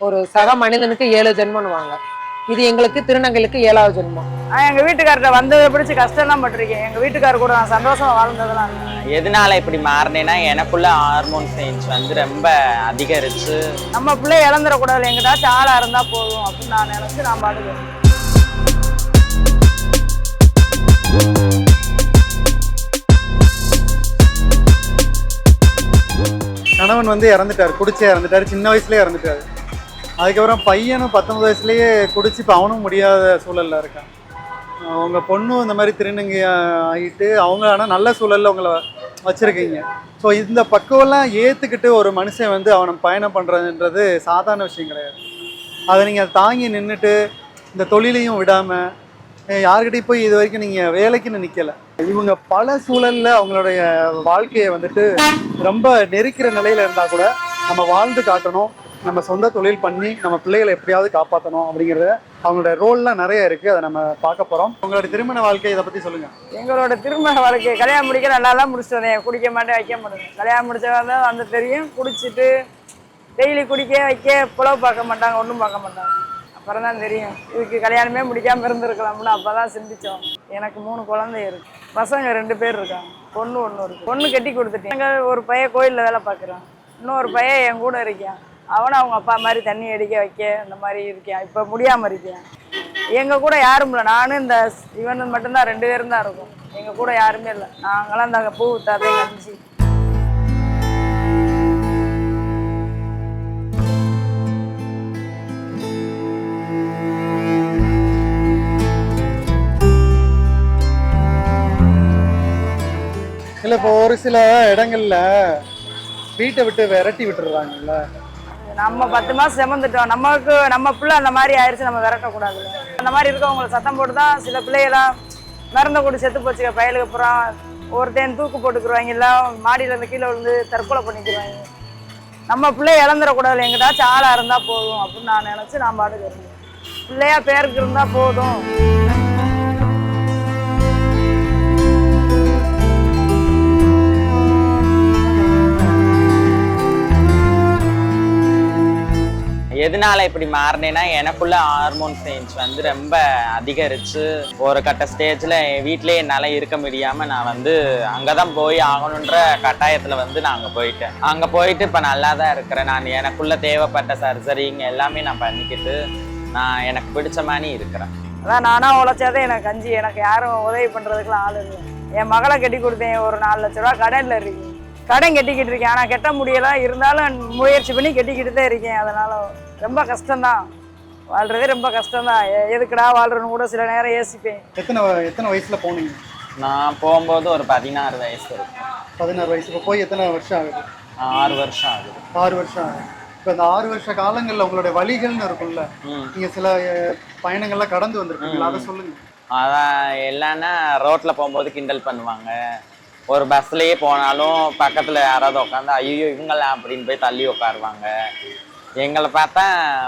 ஒரு சக மனிதனுக்கு ஏழு ஜென்மம்னுவாங்க இது எங்களுக்கு திருநங்கைகளுக்கு ஏழாவது ஜென்மம். எங்க வீட்டுக்கார்ட்ட வந்ததை பிடிச்சி கஷ்டம் தான் பட்டிருக்கேன் எங்க வீட்டுக்கார் கூட நான் சந்தோஷமா வாழ்ந்ததெல்லாம். எதனால இப்படி மாறினேன்னா எனக்குள்ள ஹார்மோன் சேஞ்ச் வந்து ரொம்ப அதிகரிச்சு. நம்ம பிள்ளை இழந்துடக்கூடாது. எங்கிட்டாச்சும் ஆளா இருந்தா போதும் அப்படின்னு நான் நினைச்சு நான் பாட்டுக்கு கணவன் வந்து இறந்துட்டார். குடிச்சே இறந்துட்டார். சின்ன வயசுலயே இறந்துட்டார். அதுக்கப்புறம் பையனும் பத்தொன்பது வயசுலேயே குடிச்சு இப்போ அவனும் முடியாத சூழலில் இருக்கான். அவங்க பொண்ணும் இந்த மாதிரி திருநங்கை ஆகிட்டு அவங்க ஆனால் நல்ல சூழலில் உங்களை வச்சுருக்கீங்க. ஸோ இந்த பக்குவெல்லாம் ஏற்றுக்கிட்டு ஒரு மனுஷன் வந்து அவனை பயணம் பண்ணுறதுன்றது சாதாரண விஷயம் கிடையாது. அதை நீங்கள் தாங்கி நின்றுட்டு இந்த தொழிலையும் விடாமல் யாருக்கிட்டையும் போய் இது வரைக்கும் நீங்கள் வேலைக்குன்னு நிற்கலை இவங்க பல சூழலில் அவங்களுடைய வாழ்க்கையை வந்துட்டு ரொம்ப நெருக்கிற நிலையில் இருந்தால் கூட நம்ம வாழ்ந்து காட்டணும். நம்ம சொந்த தொழில் பண்ணி நம்ம பிள்ளைகளை எப்படியாவது காப்பாற்றணும் அப்படிங்கிறத அவங்களோட ரோல்லாம் நிறைய இருக்குது அதை நம்ம பார்க்க போகிறோம் உங்களோட திருமண வாழ்க்கை இதை பற்றி சொல்லுங்கள் எங்களோட திருமண வாழ்க்கை கல்யாணம் முடிக்க நல்லா தான் முடிச்சுட்டு வந்தேன். குடிக்க மாட்டேன் வைக்க மாட்டேன். கல்யாணம் முடிச்சவங்க அந்த தெரியும். குடிச்சிட்டு டெய்லி குடிக்க வைக்க புலவு பார்க்க மாட்டாங்க ஒன்றும் பார்க்க மாட்டாங்க. அப்புறம் தான் தெரியும். இதுக்கு கல்யாணமே முடிக்காமல் இருந்திருக்கலாம்னு அப்போ தான் சிந்திச்சோம். எனக்கு மூணு குழந்தை இருக்கு. பசங்க ரெண்டு பேர் இருக்காங்க. பொண்ணு ஒன்று இருக்கு. பொண்ணு கட்டி கொடுத்துட்டேன். எங்கள் ஒரு பையன் கோயிலில் வேலை பார்க்குறான். இன்னொரு பையன் என் கூட இருக்கான். அவனை அவங்க அப்பா மாதிரி தண்ணி அடிக்க வைக்க அந்த மாதிரி இருக்கேன். இப்போ முடியாமல் இருக்கேன். எங்கள் கூட யாரும் இல்லை. நானும் இந்த இவன் மட்டும்தான் ரெண்டு பேரும் தான் இருக்கும். எங்கள் கூட யாருமே இல்லை. நாங்களாம் இந்த பூ ததை கஞ்சி. இல்லை இப்போ ஒரு சில இடங்கள்ல வீட்டை விட்டு விரட்டி விட்டுடுறாங்கல்ல. நம்ம பத்து மாதம் செமந்துட்டோம். நமக்கு நம்ம பிள்ளை அந்த மாதிரி ஆயிடுச்சு நம்ம விரட்டக்கூடாது அந்த மாதிரி இருக்கவங்களை சத்தம் போட்டு தான் சில பிள்ளைகளாம் மருந்தை கூட செத்து போச்சுக்க பயலுக்கு அப்புறம் ஒருத்தன் தூக்கு போட்டுக்குருவாங்க இல்லை மாடியில இருந்து கீழே விழுந்து தற்கொலை பண்ணிக்கிறாங்க நம்ம பிள்ளை இழந்துடக்கூடாது எங்கிட்டாச்சும் ஆளாக இருந்தால் போதும் அப்படின்னு நான் நினச்சி நான் பாட்டுக்கு இருந்தேன். பிள்ளையா பேருக்கு இருந்தால் போதும். எதனால இப்படி மாறினேன்னா எனக்குள்ள ஹார்மோன் சேஞ்ச் வந்து ரொம்ப அதிகரிச்சு ஒரு கட்ட ஸ்டேஜில் என் வீட்டிலே என்னால் இருக்க முடியாமல் நான் வந்து அங்கே தான் போய் ஆகணுன்ற கட்டாயத்தில் வந்து நான் அங்கே போயிட்டேன். அங்கே போயிட்டு இப்போ நல்லா தான் இருக்கிறேன். நான் எனக்குள்ள தேவைப்பட்ட சர்ஜரிங்க எல்லாமே நான் பண்ணிக்கிட்டு நான் எனக்கு பிடிச்ச மாதிரி இருக்கிறேன். அதான் நானாக உழைச்சாதான் எனக்கு கஞ்சி எனக்கு யாரும் உதவி பண்ணுறதுக்குலாம் ஆள் இல்லை. என் மகளை கட்டி கொடுத்தேன் ஒரு நாலு லட்ச ரூபா கடன்ல இருக்கு. கடன் கட்டிக்கிட்டு இருக்கேன். ஆனால் கட்ட முடியல. இருந்தாலும் முயற்சி பண்ணி கட்டிக்கிட்டு தான் இருக்கேன். அதனால ரொம்ப கஷ்டம்தான். வாழ்றதே ரொம்ப கஷ்டம்தான். எதுக்குடா வாழ்றேன்னு கூட சில நேரம் யோசிப்பேன். எத்தனை எத்தனை வயசுல போனீங்க? நான் போகும்போது ஒரு பதினாறு வயசு இருக்கும் பதினாறு வயசு. இப்போ போய் எத்தனை வருஷம் ஆகுது? ஆறு வருஷம் ஆகுது. ஆறு வருஷம் ஆகுது. இப்போ இந்த ஆறு வருஷ காலங்கள்ல உங்களுடைய வழிகள்னு இருக்கும்ல ம். நீங்க சில பயணங்கள்லாம் கடந்து வந்திருக்கீங்களா? அதை சொல்லுங்க. அதான் இல்லைன்னா ரோட்ல போகும்போது கிண்டல் பண்ணுவாங்க. ஒரு பஸ்லயே போனாலும் பக்கத்துல யாராவது உட்காந்து ஐயோ இவங்களாம் அப்படின்னு போய் தள்ளி உட்காருவாங்க எங்களை பார்த்தா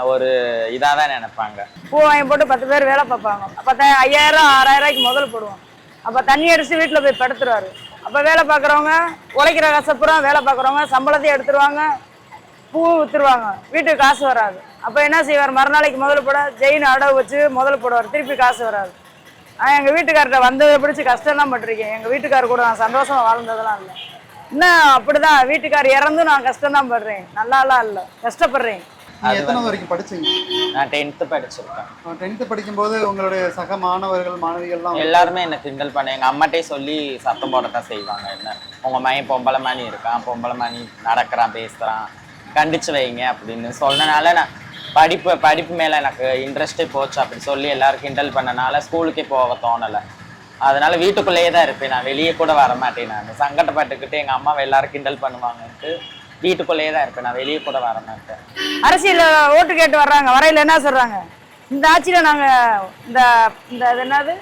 ஒரு இதாக தான் நினைப்பாங்க. பூ வாங்கி போட்டு பத்து பேர் வேலை பார்ப்பாங்க. அப்போ ஐயாயிரம் ஆறாயிரம் ரூபாய்க்கு முதல் போடுவோம் அப்போ தண்ணி அடிச்சு வீட்டில் போய் படுத்துருவாரு. அப்போ வேலை பார்க்குறவங்க உழைக்கிற கசப்புறம் வேலை பார்க்குறவங்க சம்பளத்தையும் எடுத்துருவாங்க பூ ஊற்றுருவாங்க வீட்டுக்கு காசு வராது. அப்போ என்ன செய்வார்? மறுநாளைக்கு முதல் போட ஜெயின் அடவு வச்சு முதல் போடுவார். திருப்பி காசு வராது. ஆனால் எங்கள் வீட்டுக்கார்ட்ட வந்ததை பிடிச்சி கஷ்டம் தான் பட்டிருக்கேன். எங்கள் வீட்டுக்கார் கூட நான் சந்தோஷமாக வாழ்ந்ததெல்லாம் இல்லை. இன்னும் அப்படிதான் வீட்டுக்கார் இறந்தும் நான் கஷ்டம் தான் படுறேன். நல்லாலாம் இல்லை. கஷ்டப்படுறேன். நீங்க எத்தனாவது வரைக்கும் படிச்சீங்க? நான் டென்த்து படிச்சிருக்கேன். டென்த்து படிக்கும்போது உங்களுடைய சக மாணவர்கள் மாணவிகள்லாம் எல்லாருமே என்ன கிண்டல் பண்ண எங்க அம்மாட்டே சொல்லி சத்தம் போடத்தான் செய்வாங்க. என்ன உங்க மையன் பொம்பளை மணி இருக்கான் பொம்பளை மணி நடக்கிறான் பேசுறான். கண்டிச்சு வைங்க அப்படின்னு சொன்னனால நான் படிப்பு படிப்பு மேல எனக்கு இன்ட்ரெஸ்டே போச்சு. அப்படி சொல்லி எல்லாரும் கிண்டல் பண்ணனால ஸ்கூலுக்கே போக தோணலை. அதனால வீட்டுக்குள்ளேயே தான் இருப்பேன் நான். வெளியே கூட வர மாட்டேன் நான். சங்கடப்பட்டுக்கிட்டு எங்க அம்மாவை எல்லாரும் கிண்டல் பண்ணுவாங்கன்ட்டு வீட்டுக்குள்ளேயே தான் இருப்பேன் நான். வெளியே கூட வர மாட்டேன் அரசியலில் ஓட்டு கேட்டு வர்றாங்க. வரையில என்ன சொல்றாங்க? இந்த ஆட்சியில நாங்க இந்த இந்த இது என்னது?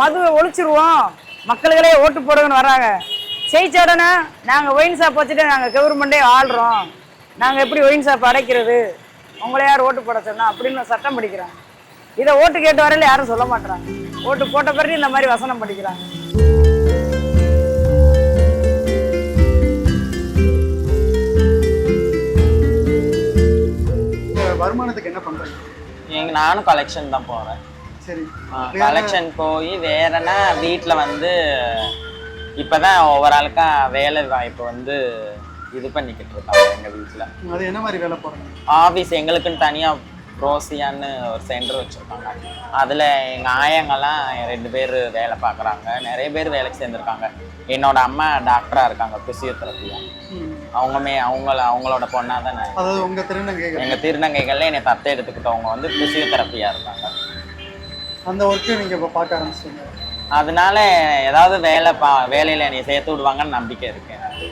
மதுவை ஒழிச்சிருவோம். மக்களுகளே ஓட்டு போடுங்கன்னு வர்றாங்க. ஜெயிச்ச உடனே நாங்க ஒயின் ஷாப் வச்சுட்டு நாங்க கவர்மெண்டே ஆள்றோம். நாங்க எப்படி ஒயின் ஷாப் அடைக்கிறது? உங்களை யார் ஓட்டு போட சொன்னா அப்படின்னு சட்டம் பிடிக்கிறாங்க. இதை ஓட்டு கேட்டு வரையில யாரும் சொல்ல மாட்டுறாங்க ஓட்டு போட்ட பிறகு இந்த மாதிரி வசனம் படிக்கிறாங்க. வருமானத்துக்கு என்ன பண்றீங்க? எங்க நானும் கலெக்ஷன் தான் போறேன். சரி. கலெக்ஷன் போய் வேறனா வீட்டில் வந்து இப்பதான் ஒவ்வொரு ஆளுக்கா வேலை வாய்ப்பு வந்து இது பண்ணிக்கிட்டு இருக்காங்க எங்க வீட்டில் அது என்ன மாதிரி வேலை போறீங்க? ஆஃபீஸ் எங்களுக்குன்னு தனியாக ரோசியான்னு ஒரு சென்டர் வச்சுருக்காங்க. அதில் எங்கள் ஆயங்கெல்லாம் ரெண்டு பேர் வேலை பார்க்குறாங்க. நிறைய பேர் வேலைக்கு சேர்ந்துருக்காங்க. என்னோட அம்மா டாக்டராக இருக்காங்க பிசியோதெரப்பியா ம். அவங்கமே அவங்கள அவங்களோட பொண்ணாக தான். அதாவது உங்க திருநங்கைகள். எங்கள் திருநங்கைகளில் என்னை தத்தை எடுத்துக்கிட்டவங்க வந்து பிசியோதெரப்பியாக இருக்காங்க. அந்த ஒர்க்கு நீங்க இப்போ பார்க்க ஆரம்பிச்சிட்டீங்க. அதனால ஏதாவது வேலை பா வேலையில் என்னை சேர்த்து விடுவாங்கன்னு நம்பிக்கை இருக்கு எனக்கு.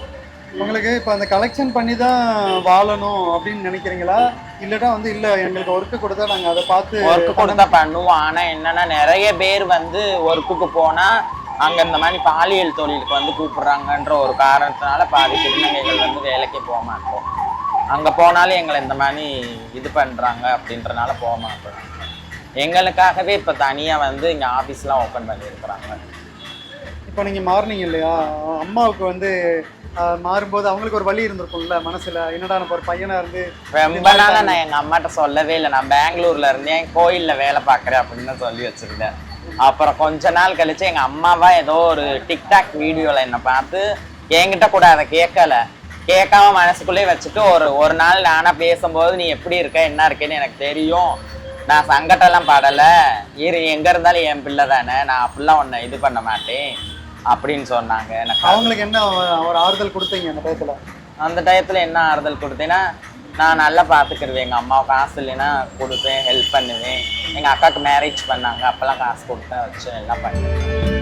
உங்களுக்கு இப்போ அந்த கலெக்ஷன் பண்ணி தான் வாழணும் அப்படின்னு நினைக்கிறீங்களா? இல்லட்டா வந்து இல்ல எங்களுக்கு ஒர்க்கு கொடுத்தா நாங்க அதை பார்த்து ஒர்க்கு கொடுத்தா பண்ணுவோம். ஆனா என்னன்னா நிறைய பேர் வந்து ஒர்க்குக்கு போனா அங்க இந்த மாதிரி பாலியல் தொழிலுக்கு வந்து கூப்பிடுறாங்கன்ற ஒரு காரணத்தினால பாதி திருநங்கைகள் வந்து வேலைக்கே போக மாட்டோம். அங்க போனாலும் எங்களை இந்த மாதிரி இது பண்றாங்க அப்படின்றனால போக மாட்டோம். எங்களுக்காகவே இப்ப தனியா வந்து இங்க ஆபீஸ்லாம் ஓபன் பண்ணியிருக்கிறாங்க. இப்போ நீங்கள் மாறினீங்க இல்லையா? அம்மாவுக்கு வந்து மாறும்போது அவங்களுக்கு ஒரு வழி இருந்திருக்கும்ல மனசுல. என்னடா நம்ம ஒரு பையனா இருந்து ரொம்ப நாளா நான் எங்க அம்மாட்ட சொல்லவே இல்லை. நான் பெங்களூர்ல இருந்தேன் கோயில்ல வேலை பார்க்குறேன் அப்படின்னு சொல்லி வச்சிருந்தேன். அப்புறம் கொஞ்ச நாள் கழிச்சு எங்க அம்மாவா ஏதோ ஒரு டிக்டாக் வீடியோல என்ன பார்த்து என்கிட்ட கூட அதை கேட்கல. கேட்காம மனசுக்குள்ளே வச்சுட்டு ஒரு ஒரு நாள் நானா பேசும்போது நீ எப்படி இருக்க? என்ன இருக்கேன்னு எனக்கு தெரியும். நான் சங்கட்டெல்லாம் படலை. இரு எங்க இருந்தாலும் என் பிள்ளை தானே. நான் அப்படிலாம் உன்னை இது பண்ண மாட்டேன். அப்படின்னு சொன்னாங்க. எனக்கு அவங்களுக்கு என்ன ஒரு ஆறுதல் கொடுத்தீங்க அந்த டயத்துல? அந்த டயத்துல என்ன ஆறுதல் கொடுத்தேன்னா நான் நல்லா பார்த்துக்கிடுவேன் எங்கள் அம்மாவை காசு இல்லைன்னா கொடுப்பேன் ஹெல்ப் பண்ணுவேன். எங்கள் அக்காவுக்கு மேரேஜ் பண்ணாங்க. அப்போல்லாம் காசு கொடுத்தேன் வச்சு எல்லாம் பண்ணுவேன்.